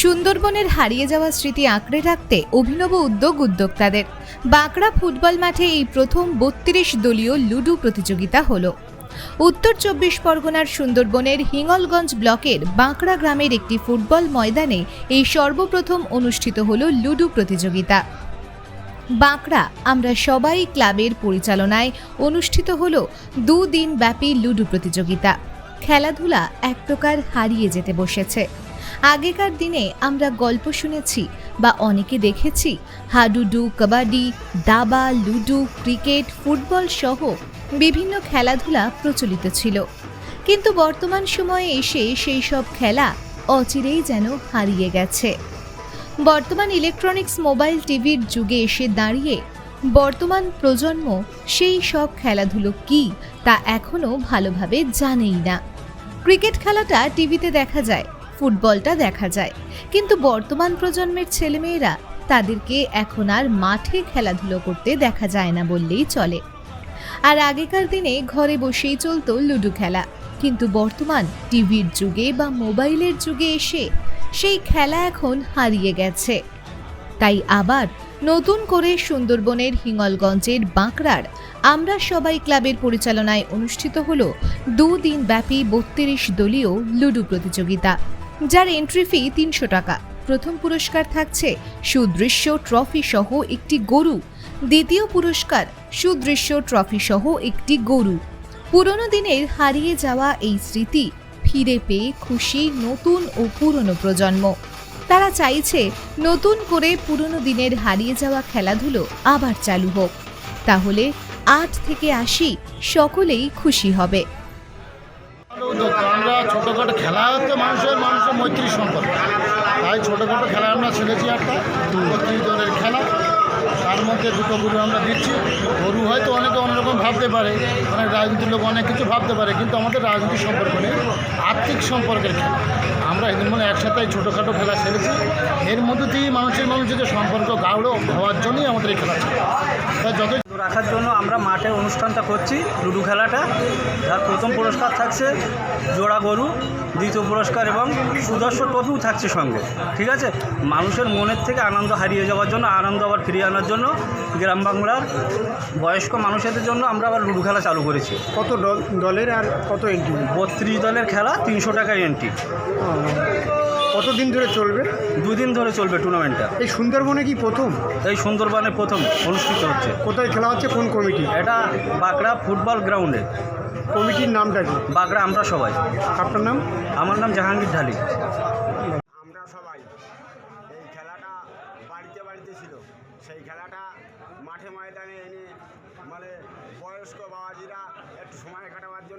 সুন্দরবনের হারিয়ে যাওয়া স্মৃতি আঁকড়ে রাখতে অভিনব উদ্যোগ উদ্যোক্তাদের। বাঁকড়া ফুটবল মাঠে এই প্রথম বত্রিশ দলীয় লুডু প্রতিযোগিতা হলো। উত্তর চব্বিশ পরগনার সুন্দরবনের হিঙ্গলগঞ্জ ব্লকের বাঁকড়া গ্রামের একটি ফুটবল ময়দানে এই সর্বপ্রথম অনুষ্ঠিত হল লুডু প্রতিযোগিতা। বাঁকড়া, আমরা সবাই ক্লাবের পরিচালনায় অনুষ্ঠিত হল দুদিন ব্যাপী লুডু প্রতিযোগিতা। খেলাধুলা এক প্রকার হারিয়ে যেতে বসেছে। আগেকার দিনে আমরা গল্প শুনেছি বা অনেকে দেখেছি হাডুডু, কাবাডি, দাবা, লুডু, ক্রিকেট, ফুটবল সহ বিভিন্ন খেলাধুলা প্রচলিত ছিল। কিন্তু বর্তমান সময়ে এসে সেই সব খেলা অচিরেই যেন হারিয়ে গেছে। বর্তমান ইলেকট্রনিক্স মোবাইল টিভির যুগে এসে দাঁড়িয়ে বর্তমান প্রজন্ম সেই সব খেলাধুলো কি তা এখনও ভালোভাবে জানেই না। ক্রিকেট খেলাটা টিভিতে দেখা যায় ফুটবলটা দেখা যায়। কিন্তু বর্তমান প্রজন্মের ছেলেমেয়েরা তাদেরকে এখন আর মাঠে খেলাধুলো করতে দেখা যায় না বললেই চলে। আর আগেকার দিনে ঘরে বসেই চলতো লুডো খেলা। কিন্তু বর্তমান টিভির যুগে বা মোবাইলের যুগে এসে সেই খেলা এখন হারিয়ে গেছে। তাই আবার নতুন করে সুন্দরবনের হিঙ্গলগঞ্জের বাঁকড়ার আমরা সবাই ক্লাবের পরিচালনায় অনুষ্ঠিত হল দুদিন ব্যাপী বত্রিশ দলীয় লুডু প্রতিযোগিতা। যার এন্ট্রি ফি তিনশো টাকা। প্রথম পুরস্কার থাকছে সুদৃশ্য ট্রফি সহ একটি গরু। দ্বিতীয় পুরস্কার সুদৃশ্য ট্রফি সহ একটি গরু। পুরনো দিনের হারিয়ে যাওয়া এই স্মৃতি ফিরে পেয়ে খুশি নতুন ও পুরনো প্রজন্ম। তারা চাইছে নতুন করে পুরনো দিনের হারিয়ে যাওয়া খেলাধুলো আবার চালু হোক। তাহলে আট থেকে আশি সকলেই খুশি হবে। ছোটোখাটো খেলা হচ্ছে মানুষের মানুষের মৈত্রী সম্পর্ক তাই ছোটোখাটো খেলা আমরা ছেড়েছি একটা বত্রিশ দলের খেলা। তার মধ্যে দুটো গরু আমরা দিচ্ছি। গরু হয়তো অনেকে অন্যরকম ভাবতে পারে, অনেক রাজনীতির লোক অনেক কিছু ভাবতে পারে, কিন্তু আমাদের রাজনীতি সম্পর্ক নেই, আর্থিক সম্পর্কের খেলা। আমরা এদের মনে একসাথে ছোটোখাটো খেলা ছেড়েছি। এর মধ্যে দিয়েই মানুষের মানুষের যে সম্পর্ক, গাঢ় হওয়ার জন্যই আমাদের এই খেলা ছিল। তাই যত রাখার আমরা মাঠে অনুষ্ঠানটা করছি লুডো খেলাটা। যার প্রথম পুরস্কার থাকছে জোড়া গরু দ্বিতীয় পুরস্কার এবং সুদর্শ ট্রফিও থাকছে সঙ্গে ঠিক আছে? মানুষের মনের থেকে আনন্দ হারিয়ে যাওয়ার জন্য আনন্দ আবার ফিরিয়ে আনার জন্য গ্রাম বাংলার বয়স্ক মানুষদের জন্য আমরা আবার লুডো খেলা চালু করেছি। কত দল দলের আর কত এন্ট্রি বত্রিশ দলের খেলা তিনশো টাকা এন্ট্রি কতদিন ধরে চলবে? দুদিন ধরে চলবে টুর্নামেন্টটা এই সুন্দরবনে কি প্রথম? এই সুন্দরবনে প্রথম অনুষ্ঠিত হচ্ছে। কোথায় খেলা হচ্ছে? কোন কমিটি? এটা বাঁকড়া ফুটবল গ্রাউন্ডে। কমিটির নামটা কি? বাঁকড়া আমরা সবাই। আপনার নাম? আমার নাম জাহাঙ্গীর ঢালি। আমরা সবাই এই খেলাটা বাড়িতে বাড়িতে ছিল। সেই খেলাটা মাঠে ময়দানে এনে মানে বয়স্ক বাবাজিরা একটু সময় কাটাবার জন্যে